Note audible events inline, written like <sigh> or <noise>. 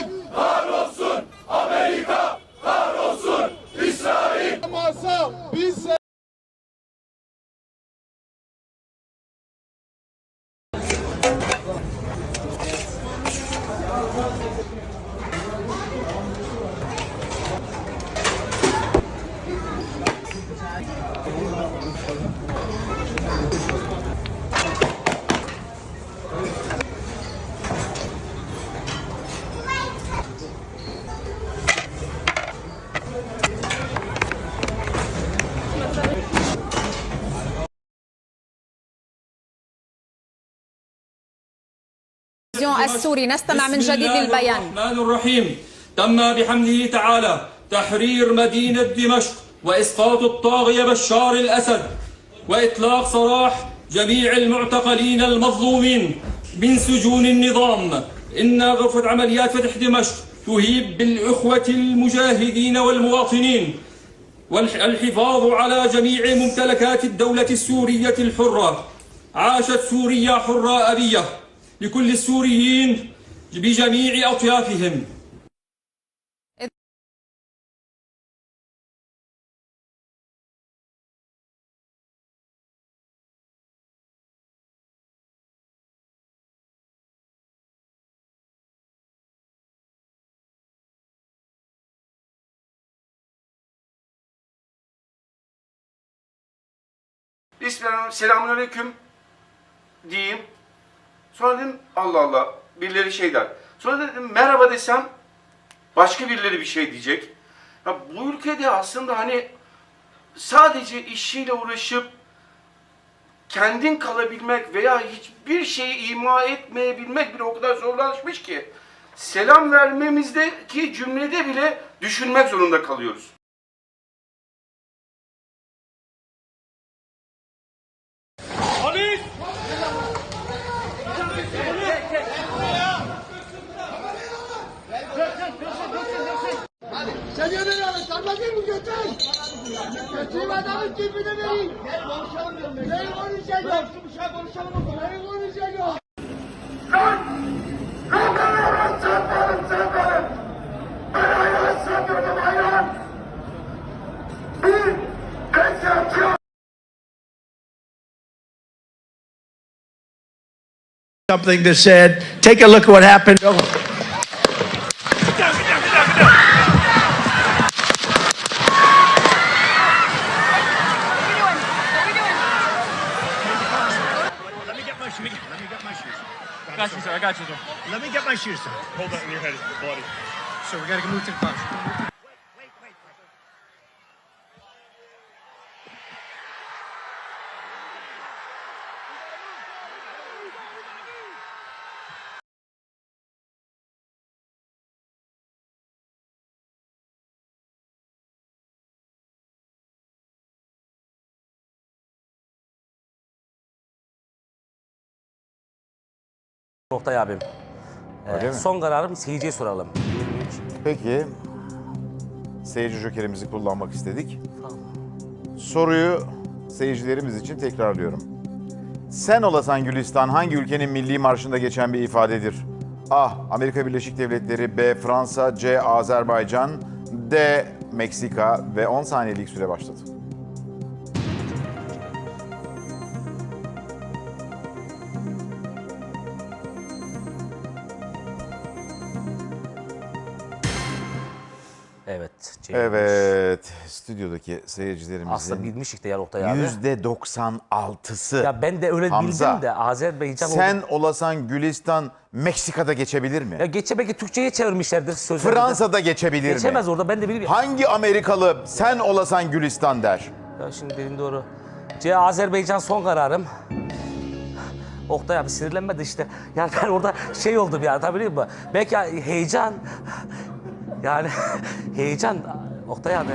İsrail kahrolsun! Amerika kahrolsun! İsrail! Hamasa biz السوري. نستمع من بسم جديد الله للبيان. الرحمن الرحيم. تم بحمده تعالى تحرير مدينة دمشق وإسقاط الطاغية بشار الأسد وإطلاق سراح جميع المعتقلين المظلومين من سجون النظام. إن غرفة عمليات فتح دمشق تهيب بالإخوة المجاهدين والمواطنين والحفاظ على جميع ممتلكات الدولة السورية الحرة. عاشت سوريا حرة أبية. لكل السوريين بجميع أطيافهم Bismillah, selamünaleyküm diyeyim. Sonra dedim Allah Allah birileri şey der. Sonra dedim merhaba desem başka birileri bir şey diyecek. Ya bu ülkede aslında hani sadece işiyle uğraşıp kendin kalabilmek veya hiçbir şeyi ima etmeyebilmek bile o kadar zorlaşmış ki selam vermemizdeki cümlede bile düşünmek zorunda kalıyoruz. Something that said, take a look at what happened. Got you, sir. I got you, sir. Let me get my shoes, sir. Hold that in your head. It's bloody. Sir, we gotta move to the car. Oktay abim. Ee, Öyle mi? son kararım seyirciye soralım. Peki, seyirci jokerimizi kullanmak istedik. Soruyu seyircilerimiz için tekrarlıyorum. Sen olasan Gülistan hangi ülkenin milli marşında geçen bir ifadedir? A. Amerika Birleşik Devletleri B. Fransa C. Azerbaycan D. Meksika ve 10 saniyelik süre başladı. Evet. Ceyhun. Evet, stüdyodaki seyircilerimizin Aslında bilmiştik de ya Oktay abi. %96'sı. Ya ben de öyle Hamza, bildim de Azerbaycan Sen oldu. olasan Gülistan Meksika'da geçebilir mi? Ya geçe belki Türkçe'ye çevirmişlerdir sözlerinde. Fransa'da geçebilir Geçemez mi? orada ben de bilmiyorum. Hangi Amerikalı sen olasan Gülistan der? Ya şimdi dediğin doğru. C Azerbaycan son kararım. Oktay abi sinirlenme de işte. Yani ben orada şey oldum ya tabii musun? Belki heyecan. Yani <laughs> heyecan. Oktay abi.